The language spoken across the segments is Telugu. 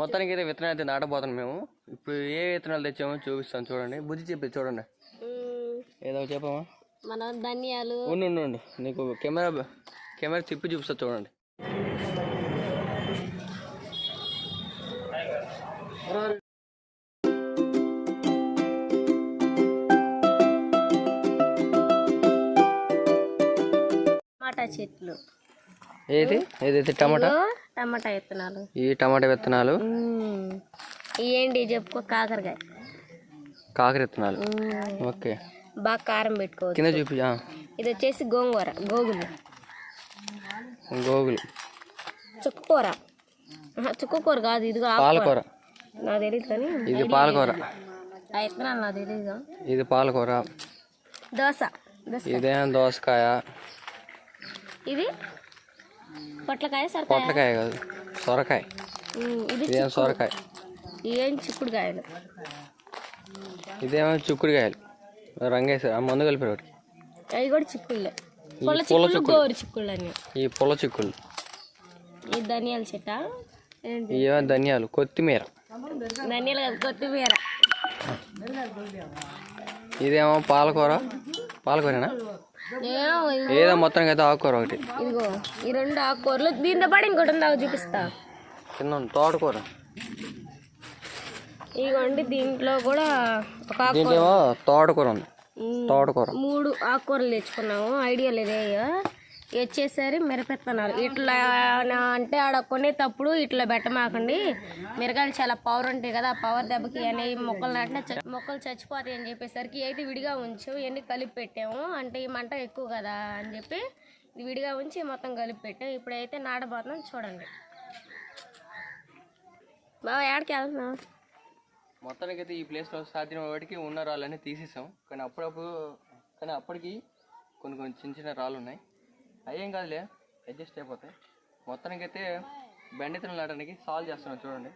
మొత్తానికి అయితే విత్తనాలు అయితే నాటబోతున్నాం మేము. ఇప్పుడు ఏ విత్తనాలు తెచ్చామో చూపిస్తాను చూడండి. బుజ్జి చెప్పి చూడండి. ఏదో చెప్పమా మన ధనియాలు. ఉండు ఉండు ఉండు. నీకు కెమెరా కెమెరా తిప్పి చూపిస్తా చూడండి. టమాటా చెట్లు. ఏది? ఏదైతే టమాటా? టమాటా విత్తనాలు. ఈ టమాటా విత్తనాలు? ఏంటి చెప్పుకో కాకరకాయ. కాకర విత్తనాలు. ఓకే. బాగా కారం పెట్టుకోవచ్చు. కింద చూపి ఇది వచ్చేసి గోంగూర గోగులు. గోగులు. చుక్కకూర. చుక్కకూర కాదు ఆకుకూర. పాలకూర. నాకు తెలియదు కానీ ఇది పాలకూర. ఆ విత్తనాలు నాకు తెలియదు ఇది పాలకూర. దోశ. ఇదేం దోసకాయ? ఇది పొట్లకాయ సరకాయ? పొట్లకాయ కాదు సొరకాయ. ఇది సొరకాయ? ఏం చిక్కుడుకాయలు? ఇదేమో చిక్కుడుకాయలు. ఆ మందు కలిపారు వాటికి అవి కూడా చిక్కుళ్ళే. పుల్ల చిక్కుళ్ళు గోరు చిక్కుళ్ళు అని ఈ పుల్ల చిక్కులు ఈ ధనియాల చెట్ట? ఇవేమో ధనియాలు కొత్తిమీర. ధనియాలు కాదు కొత్తిమీర. ఇదేమో పాలకూర. పాలకూరేనా? ఏమో ఏదో మొత్తానికి అయితే ఆకుకూర ఒకటి. ఇదిగో ఈ రెండు ఆకుకూరలు. దీంతో పాటు ఇంకోటి ఉందా? చూపిస్తా. కింద తోటకూర. ఇదిగోండి దీంట్లో కూడా ఒక దీంట్లో తోటకూర ఉంది. తోటకూర. మూడు ఆకుకూరలు తెచ్చుకున్నాము. ఐడియా లేదే వచ్చేసరి మిరపెత్తనాలు ఇట్లా అంటే ఆడ కొనేటప్పుడు ఇట్లా పెట్టమాకండి. మిరగాయలు చాలా పవర్ ఉంటాయి కదా ఆ పవర్ దెబ్బకి అనేవి మొక్కలు నాటిన మొక్కలు చచ్చిపోతాయి అని చెప్పేసరికి అయితే విడిగా ఉంచు ఇవన్నీ కలిపి పెట్టాము. అంటే ఈ మంట ఎక్కువ కదా అని చెప్పి విడిగా ఉంచి మొత్తం కలిపి పెట్టాము. ఇప్పుడైతే నాడబోతున్నాం చూడండి. బాగా ఏడకి వెళ్తున్నాం మొత్తానికి అయితే ఈ ప్లేస్లో సాధ్యం వాటికి ఉన్న రాళ్ళని తీసేసాం. కానీ అప్పుడప్పుడు కానీ అప్పటికి కొన్ని కొన్ని చిన్న చిన్న రాళ్ళు ఉన్నాయి. అయ్యేం కాదులే అడ్జస్ట్ అయిపోతాయి మొత్తానికి అయితే బెండితనం నాటడానికి సాల్వ్ చేస్తున్నాం చూడండి.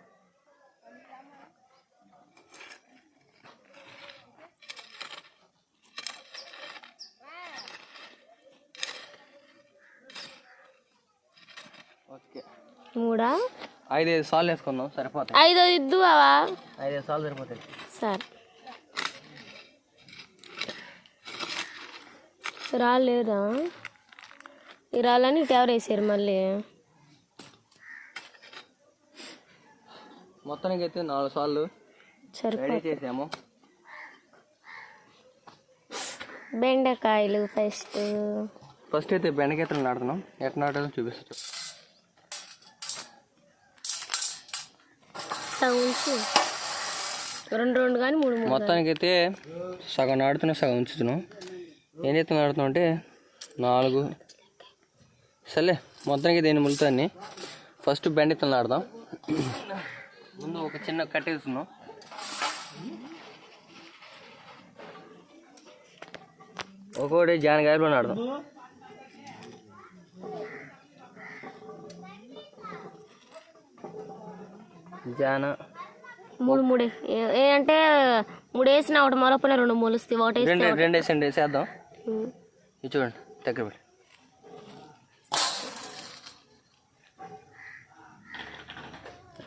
ఓకే. మూడా? ఐదైదు సార్లు వేసుకుందాం సరిపోతాయి. ఐదో ఇద్దు బావా ఐదైదు సార్లు సరిపోతాయి. సరే. రాలేదా? ఎవరు వేసారు మళ్ళీ. మొత్తానికి అయితే నాలుగు సార్లు సరే రెడీ చేసాము. బెండకాయలు ఫస్ట్. ఫస్ట్ అయితే బెండకాయలు నాటుతున్నాం ఎట్లా నాటాలో చూపిస్తాం. రెండు రెండు కానీ మూడు మొత్తానికి అయితే సగం నాడుతున్నాం సగం ఉంచుతున్నాం. ఏం చేస్తాం నాడుతున్నాం అంటే నాలుగు సర్లే మొత్తానికి దీన్ని ములుతాన్ని. ఫస్ట్ బెండకాయలు నాడదాం ముందు ఒక చిన్న కట్టేస్తున్నాం ఒక్కొక్కటి జానకాయలు నాడదాం జాన. మూడు మూడే. ఏ- అంటే మూడు వేసిన ఒకటి మొలపన రెండు మొలుస్తాయి. ఒకటి రెండు రెండు వేసి రెండు వేసేద్దాం. చూడండి దగ్గర పెట్టి.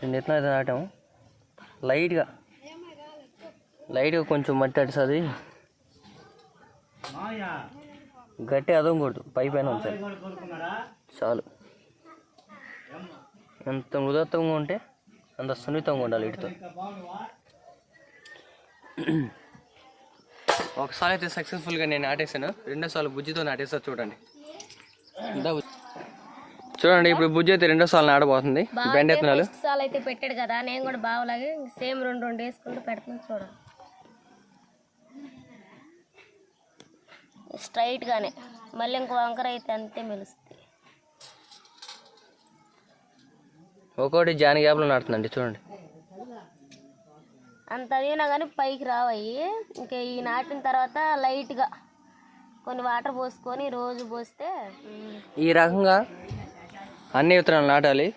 రెండు ఎత్తున అయితే నాటాము లైట్గా లైట్గా కొంచెం మట్టి అడిసది గట్టి అదొకూడదు పై పైన ఉంచాలి. చాలు. ఎంత మృదత్వంగా ఉంటే అంత సున్నితంగా ఉండాలి వీటితో. ఒకసారి అయితే సక్సెస్ఫుల్గా నేను నాటేశాను రెండోసార్లు బుజ్జితో నాటేస్తా చూడండి. ఇందా చూడండి ఇప్పుడు బుజ్జి అయితే రెండోసార్లు నాటబోతుంది బెండ ఎత్తనాలు సాల్ అయితే పెట్టాడు కదా నేను కూడా బావలాగే సేమ్ రెండు రెండు వేసుకుంటూ పెడుతున్నాను చూడండి స్ట్రైట్ గానే. మళ్ళీ ఇంకో వంకర అయితే అంతే మెలుస్తుంది. ఒక్కొక్కటి జాని గ్యాప్లో నాడుతుందండి చూడండి. అంత అదిగినా కానీ పైకి రావయి. ఇంకా ఈ నాటిన తర్వాత లైట్గా కొన్ని వాటర్ పోసుకొని రోజు పోస్తే ఈ రకంగా అన్ని విత్తనాలు నాటాలి.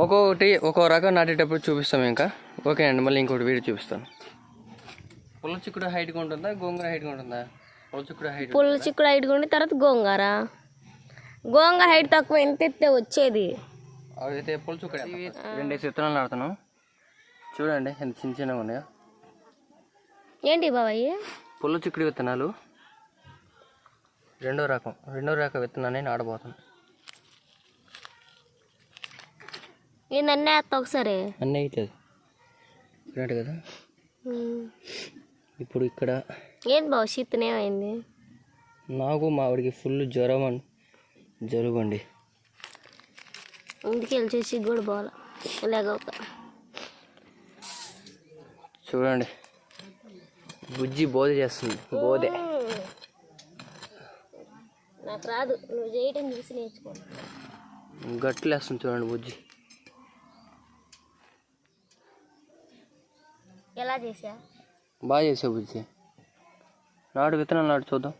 ఒక్కొక్కటి ఒక్కో రకం నాటేటప్పుడు చూపిస్తాం ఇంకా. ఓకే అండి మళ్ళీ ఇంకోటి వీడియో చూపిస్తాను. పుల్ల చిక్కుడు హైట్గా ఉంటుందా? గోంగూర హైట్గా ఉంటుందా? పుల్ల చిక్కుడు హైట్ పుల్ల చిక్కుడు హైట్ ఉండి తర్వాత గోంగార. గోంగూర హైట్ తక్కువ ఎంత ఎత్తే వచ్చేది? అయితే పులుసు రెండేసి విత్తనాలు నాడుతున్నాం చూడండి ఎంత చిన్న చిన్నగా ఉన్నాయో. ఏంటి బాబాయ్ పుల్ల చిక్కుడు విత్తనాలు. రెండో రకం రెండో రకం విత్తనాన్ని నాడబోతాం ఈ నన్నే వేస్తా ఒకసారి. అన్నీ అవుతుంది కరెక్ట్ కదా? ఇప్పుడు ఇక్కడ బాబు శీతన ఏమైంది? నాకు మా ఆవిడకి ఫుల్ జ్వరం అండి. అండి ఇంటికి వెళ్ళి చేసి కూడా పోవాలి. లేకపోక చూడండి. బుజ్జి బోధ చేస్తుంది. బోధే. నాకు రాదు. నువ్వు చేయటం చూసి నేర్చుకో. గట్లు వేస్తుంది చూడండి బుజ్జి. చేసా? బాగా చేసావు బుజ్జి. నాడు విత్తనాలు చూద్దాం.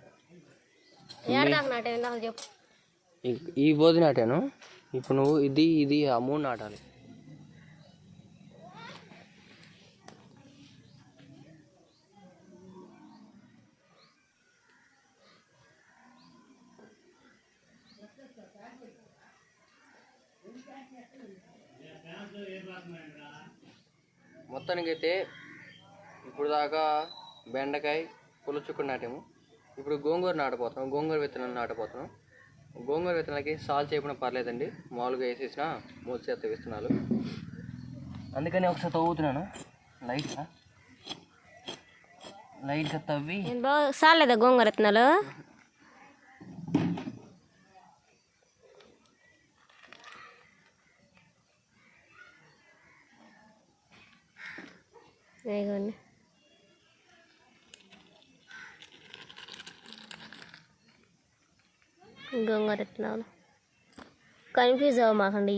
నాటే చెప్పు. ఈ- ఈ బోధి నాటాను. ఇప్పుడు నువ్వు ఇది ఇది ఆ మూడు నాటాలి. మొత్తానికైతే ఇప్పుడు దాకా బెండకాయ పులుచుకుని నాటాము. ఇప్పుడు గోంగూర నాటపోతున్నాం గోంగూర విత్తనాలు నాటపోతున్నాం గోంగూర విత్తనాలకి సాల్ చేయకుండా పర్లేదండి. మామూలుగా వేసేసిన మూడు చేత విత్తనాలు. అందుకని ఒకసారి తవ్వుతున్నాను. లైట్గా. లైట్గా తవ్వి. సాలేదా గోంగూర విత్తనాలు? ఇదిగోండి. గోంగూర విత్తనాలు కన్ఫ్యూజ్ అవ్వమాకండి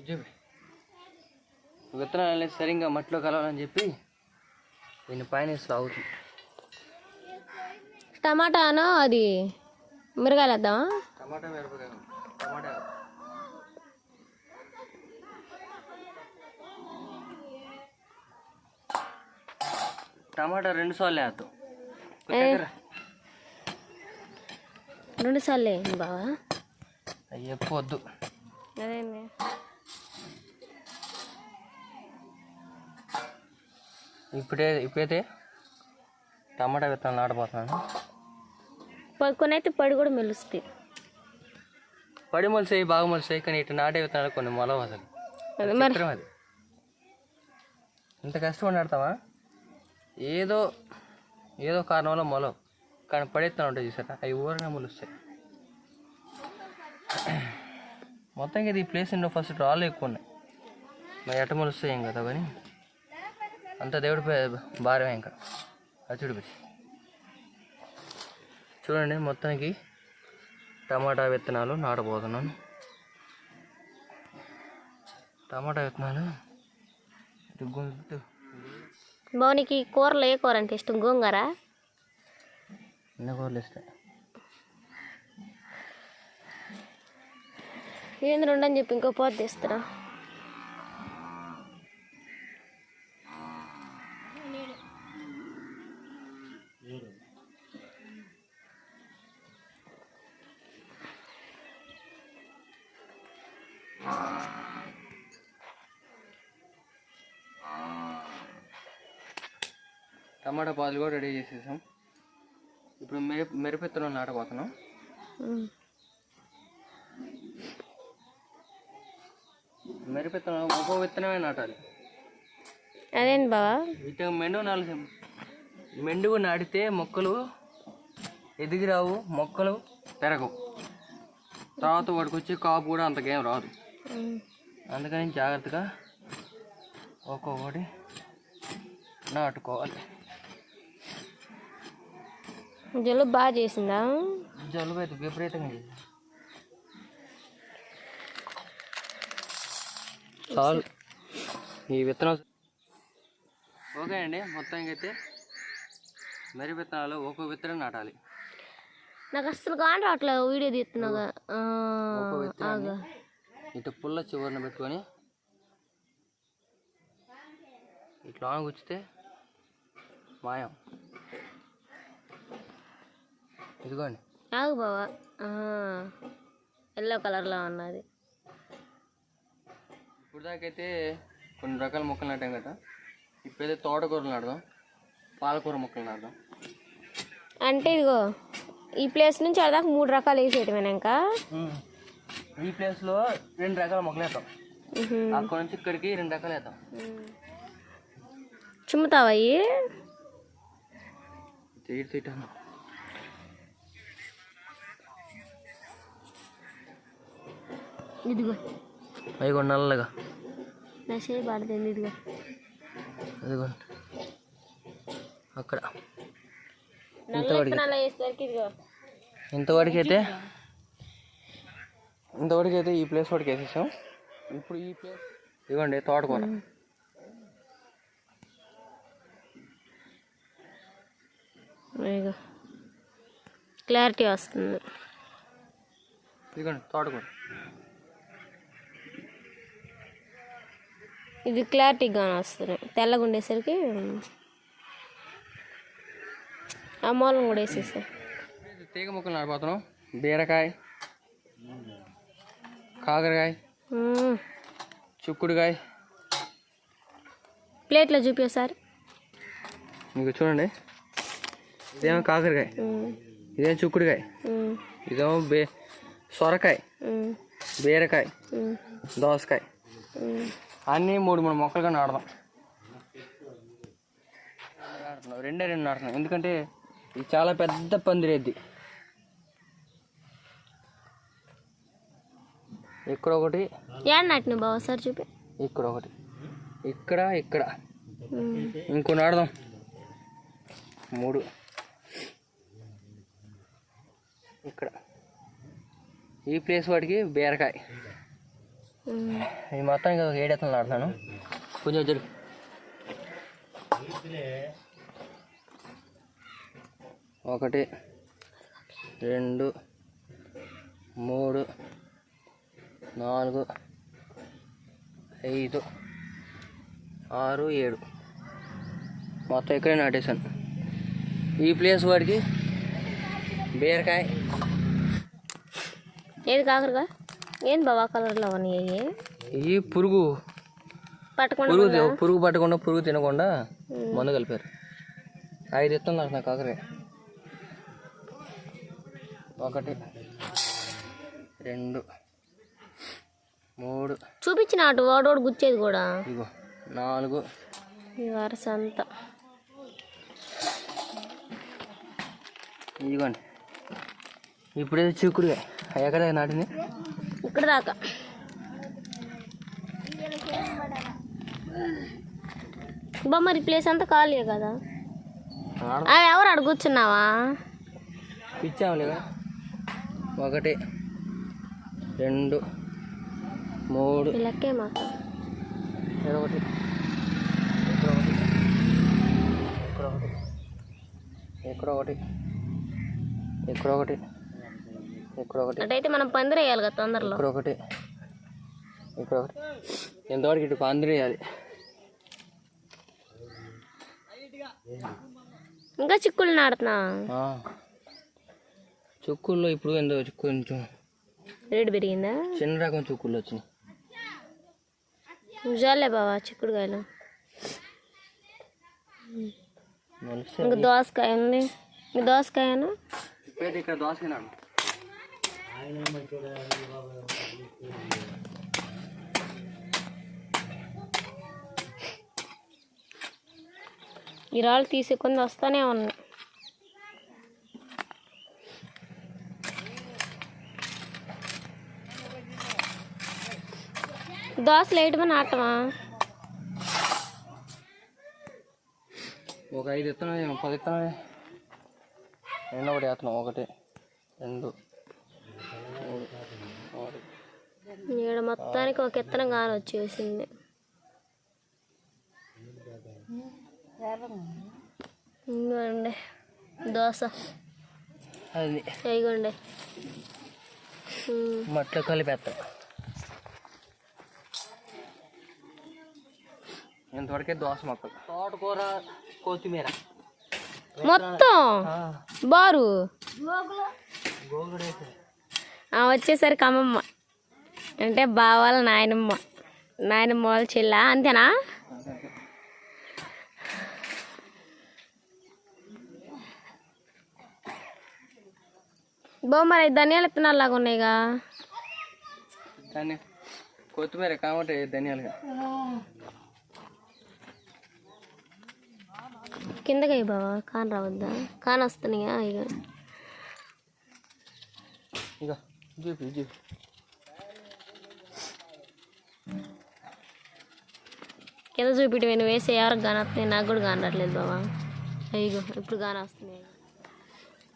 ఇవి విత్తనాలు అనేది సరిగ్గా మట్టిలో కలవాలని చెప్పి దీన్ని పైన వేసి లాగుతుంది టమాటాను అది? మిరగాయలు వేద్దామా? టమాటా టమాటా. టమాటా రెండు సార్లు వేస్తాం రెండు సార్లు బావా. వద్దు అదేండి ఇప్పుడే ఇప్పుడైతే టమాటా విత్తనాలు నాటబోతున్నాను. కొన్ని అయితే పడి కూడా మెలుస్తాయి. పడి మొలిసాయి బాగా మొలిసాయి కానీ ఇటు నాటే విత్తనాలు కొన్ని మొలవు అసలు. అది ఇంత కష్టపడి నాడతావా ఏదో ఏదో కారణం వల్ల మొలం. కానీ పడేస్తాను ఉంటాయి చూసారా? అవి ఊరనే మొలుస్తాయి. మొత్తంగా ఇది ఈ ప్లేస్ ఏంటో ఫస్ట్ రాళ్ళు ఎక్కువ ఉన్నాయి. మరి ఎట్ట మొలుస్తాయి ఏం కదా కానీ అంత దేవుడి పే- భారమే ఇంకా. అది చూడిపోయి చూడండి మొత్తానికి టమాటా విత్తనాలు నాటబోతున్నాను. టమాటా విత్తనాలు గుంటు బావనికి కూరలు ఏ కూర అంటే ఇష్టం? గోంగూర? కూరలు ఇస్తాయి ఏంది ఉండని చెప్పి ఇంకో పోత తీస్తున్నా. టమాటా పాలు కూడా రెడీ చేసేసాం. ఇప్పుడు మిరప మిరపెత్తనం నాటబోతున్నాం. మిరపెత్తనం ఒక్కో విత్తనమే నాటాలి. అదేంటి బావా? ఇటు మెండు నాలుగు మెండుగు నాటితే మొక్కలు ఎదిగిరావు మొక్కలు పెరగవు. తర్వాత వాడికి వచ్చే కాపు కూడా అంతకేం రాదు. అందుకని జాగ్రత్తగా ఒక్కొక్కటి నాటుకోవాలి. జలుబు బాగా చేసిందా? జలుబు అయితే విపరీతంగా చేసింది. చాలు ఈ విత్తనం ఓకే అండి మొత్తానికి అయితే మరి విత్తనాలు ఒక్కో విత్తనం నాటాలి. నాకు అస్సలు కాని రావట్లేదు వీడియో తీస్తున్నాగా. ఇటు పుల్ల చివరిన పెట్టుకొని ఇట్లా గుచ్చితే మాయం. ఇదిగోండి. ఆగు బావా. ఆ. ఎల్లో కలర్లో ఉన్నది. ఇప్పుడు దాకైతే కొన్ని రకాల మొక్కలు నాటాం కదా. ఇప్పుడైతే తోటకూరలు నాడదాం పాలకూర మొక్కలు నాడదాం అంటే ఇదిగో ఈ ప్లేస్ నుంచి అదాకా మూడు రకాలు వేసేయటమేనా ఇంకా ఈ ప్లేస్లో రెండు రకాల మొక్కలు వేద్దాం. ఉహు. అక్కడ నుంచి ఇక్కడికి రెండు రకాలు వేద్దాం. చిమ్ముతావా అయ్యి ఇదిగో. అవి నల్లగా. నా చేయి పడుతుంది ఇదిగో. అదిగోండి అక్కడ. ఇంతవరకు అయితే? ఇంతవరకు అయితే ఈ ప్లేస్ వరకు వేసేసాం. ఇప్పుడు ఈ ప్లేస్ ఇవ్వండి తోటకూర. క్లారిటీ వస్తుంది. ఇదిగోండి తోటకూర. ఇది క్లారిటీగా వస్తుంది తెల్లగా ఉండేసరికి ఆ మూలం కూడా వేసేసాయి తీగ ముక్కలు నాడిపోతున్నాం బీరకాయ కాకరకాయ. చిక్కుడుకాయ ప్లేట్లో చూపి ఒకసారి మీకు చూడండి ఇదేమో కాకరకాయ. ఇదేమో చిక్కుడుకాయ. ఇదేమో బే సొరకాయ. బీరకాయ. దోసకాయ. అన్నీ మూడు మూడు మొక్కలుగా నాడదాం నాటుతున్నాం. రెండే రెండు నాటుతున్నాం ఎందుకంటే ఇది చాలా పెద్ద పందిరేద్ది ఇక్కడ ఒకటి నాటిన బావ? ఒకసారి చూపి. ఇక్కడ ఒకటి. ఇక్కడ ఇక్కడ. ఇంకో నాడదాం మూడు. ఇక్కడ. ఈ ప్లేస్ వాటికి బీరకాయ. ఈ మొత్తం ఇంకా ఒక ఏడెత్తలు నాటుతాను కొంచెం జరుగు. ఒకటి రెండు మూడు నాలుగు ఐదు ఆరు ఏడు. మొత్తం ఇక్కడే నాటేశాను. ఈ ప్లేస్ వాడికి బీరకాయ. ఏది కాకరకాయ? ఏంది బాబా కలర్లో ఉన్నాయి ఈ పురుగు. పట్టకుండా పురుగు పట్టకుండా పురుగు తినకుండా మందు కలిపారు. ఐదు ఇస్తాను నాకు నా కాకరకాయ ఒకటి రెండు మూడు. చూపించిన అటు వాడోడు గుచ్చేది కూడా. ఇగో నాలుగు. ఈ వరుస అంతా ఇదిగోండి. ఇప్పుడేదో చిక్కుడుగా ఎక్కడ నాటింది? ఇక్కడ దాకా బా మరి ప్లేస్ అంతా ఖాళీ కదా. అవి ఎవరు అడు కూర్చున్నావా ఇచ్చాము లేదా ఒకటి రెండు మూడు. మాకు ఇక్కడ ఒకటి. ఇక్కడ ఒకటి. ఇక్కడ ఒకటి. ఇక్కడ ఒకటి. ఇక్కడ ఒకటి అటైతే మనం పందిరేయాలి కదా తొందరలో. ఇక్కడ ఒకటి ఇక్కడ ఒకటి ఎంతవరకు ఇటు పందిరేయాలి ఇంకా చిక్కులు నాడుతున్నా. చుక్కుల్లో ఇప్పుడు ఎంతో కొంచెం రేటు పెరిగిందా? చిన్న రకం చుక్కులు వచ్చినాయి. నిజాలే బావా చిక్కుడుకాయలు. ఇంకా దోసకాయ ఉంది. ఇంకా దోసకాయను? ఇక్కడ దోసకినాడు ఈ రాళ్ళు తీసే కొన్ని వస్తానే ఉన్నాయి దోశలు వేయటమా నాటమా? ఒక ఐదు ఇత్తనాలు పది ఇత్తనాలు రెండు ఒకటి వేస్తున్నాం ఒకటి రెండు మూడు నాలుగు ఈడ మొత్తానికి ఒక ఎత్తనం కాని వచ్చేసింది. ఇంకోండి దోశ అది. ఇగోండి. మట్లో కలిపేస్తాం ఇంతవరకే దోస మొక్కలు. తోటకూర కొత్తిమీర. మొత్తం? బారు? వచ్చేసరికి అమ్మమ్మ. అంటే బావాల నాయనమ్మ. నాయనమ్మ వాళ్ళ చెల్ల అంతేనా? బో మరి ధనియాల విత్తనాలు లాగా ఉన్నాయిగా? కొత్తిమీర కాబట్టి ధనియాలుగా. కిందకి అయ్యి బావా కాన్ రావద్దా? కాన్ వస్తున్నాయా ఇక ఇక చూపి చూపి. కింద చూపిటి నేను వేసే ఎవరికి గాని వస్తున్నాయి నాకు కూడా గాని రావట్లేదు బావా. అయ్యో ఇప్పుడు గాని వస్తున్నాయి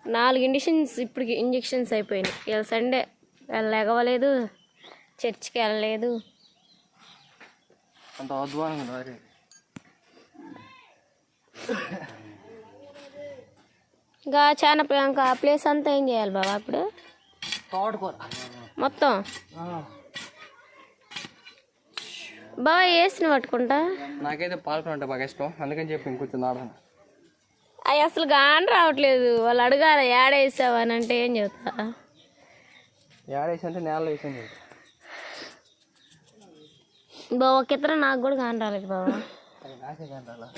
నాలుగు ఇంజక్షన్స్ ఇప్పటికి ఇంజక్షన్స్ అయిపోయినాయి. ఇవాళ సండే వాళ్ళు ఎగవలేదు చర్చికి వెళ్ళలేదు. అంత. ఇంకా చాలా ఇంకా ప్లేస్ అంతా ఏం చేయాలి బావా ఇప్పుడు? తోటకూర. మొత్తం? బావా వేసిన పట్టుకుంటా? నాకైతే పాలకూర అంటే బాగా ఇష్టం. అందుకని చెప్పి ఇంకొంచెం అవి అసలు గాని రావట్లేదు. వాళ్ళు అడగాలి ఏడేసావా అని అంటే ఏం చెబుతా ఏడేసి అంటే నేలలో వేసాను బావా కితర నాకు కూడా గాని రాలేదు రాలా?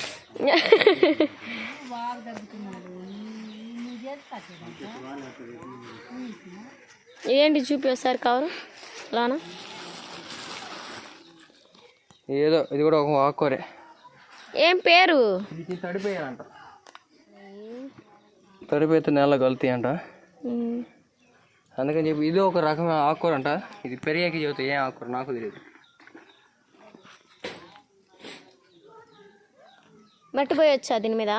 ఏంటి చూపి ఒకసారి కవరు? లోన? ఏదో ఇది కూడా ఒక ఆకుకూరే ఏం పేరు? తడిపోయాలంట తడిపోతే నేల కలుతాయి అంట. అందుకని చెప్పి ఇది ఒక రకమైన ఆకుకూర అంట ఇది పెరిగాకి చెబుతాయి ఏం ఆకుకూర? నాకు తెలియదు మట్టి పోయొచ్చా దీని మీద.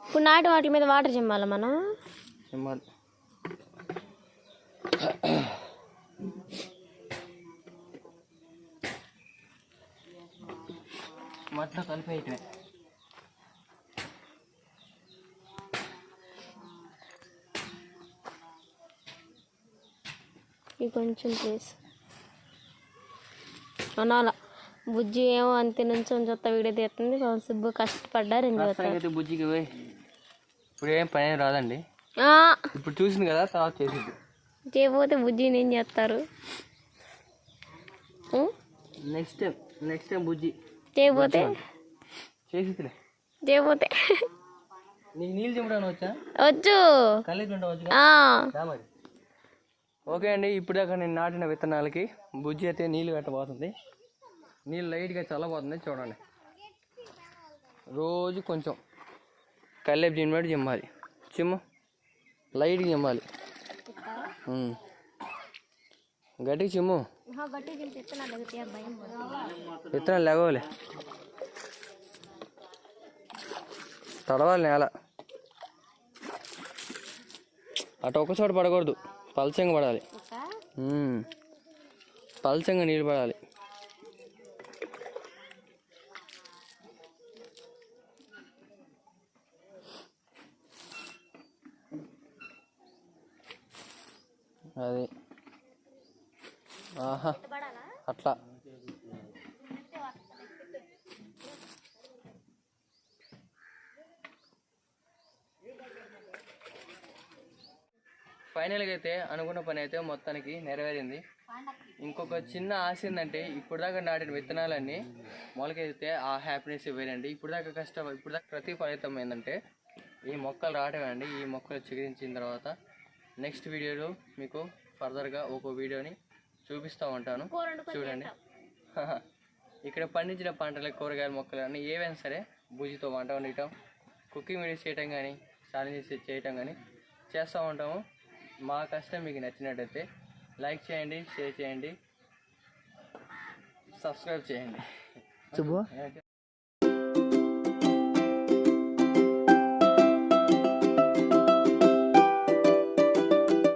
ఇప్పుడు నాటి వాటి మీద వాటర్ చిమ్మాలా మనం? సింహాలు మట్టిలో కలిపి అయితే కొంచెం ప్లేస్. అనాల. బుజ్జి ఏమో అంతే నుంచి చూస్తా వీడియో తీస్తుంది పాపం సుబ్బు కష్టపడ్డారు బుజ్జికి పోయి. ఇప్పుడు ఏం పని రాదండి. ఆ, ఇప్పుడు చూసింది కదా తర్వాత చేసింది. చేయకపోతే బుజ్జిని ఏం చేస్తారు? Next time next time Bujji. చేయకపోతే చేసిద్దిలే చేయకపోతే నీకు నీళ్ళు చెప్పడానికి వచ్చా? వచ్చు మరి. ఓకే అండి ఇప్పుడు దాకా నేను నాటిన విత్తనాలకి బుజ్జి అయితే నీళ్ళు కట్టబోతుంది. నీళ్ళు లైట్గా చల్లబోతుంది చూడండి. రోజు కొంచెం కల్లేపు చిమ్మడి చిమ్మాలి చిమ్ము లైట్గా చిమ్మాలి ఉమ్. గట్టిగా చిమ్ము. విత్తనాలు లేగవలే తడవాలి నేల. అటు ఒక చోట పడకూడదు. పల్చంగా పడాలి. పల్చంగా నీళ్ళు పడాలి. అది. ఆహా అట్లా. ఫైనల్గా అయితే అనుకున్న పని అయితే మొత్తానికి నెరవేరింది. ఇంకొక చిన్న ఆశ ఏంటంటే ఇప్పుడు దాకా నాటిన విత్తనాలన్నీ మొలకెత్తితే ఆ హ్యాపీనెస్ వేరండి. ఇప్పుడు దాకా కష్టం ఇప్పుడు దాకా ప్రతి ఫలితం ఏంటంటే ఈ మొక్కలు రావడమే అండి. ఈ మొక్కలు చిగురించిన తర్వాత నెక్స్ట్ వీడియోలో మీకు ఫర్దర్గా ఒక వీడియోని చూపిస్తూ ఉంటాను. చూడండి. ఇక్కడ పండించిన పంటలు కూరగాయల మొక్కలు అన్నీ ఏవైనా సరే భుజితో వంట వండటం కుకింగ్ వీడియోస్ చేయటం కానీ ఛాలెంజెస్ చేయటం కానీ చేస్తూ ఉంటాము. మా కష్టం మీకు నచ్చినట్టయితే లైక్ చేయండి షేర్ చేయండి సబ్స్క్రైబ్ చేయండి.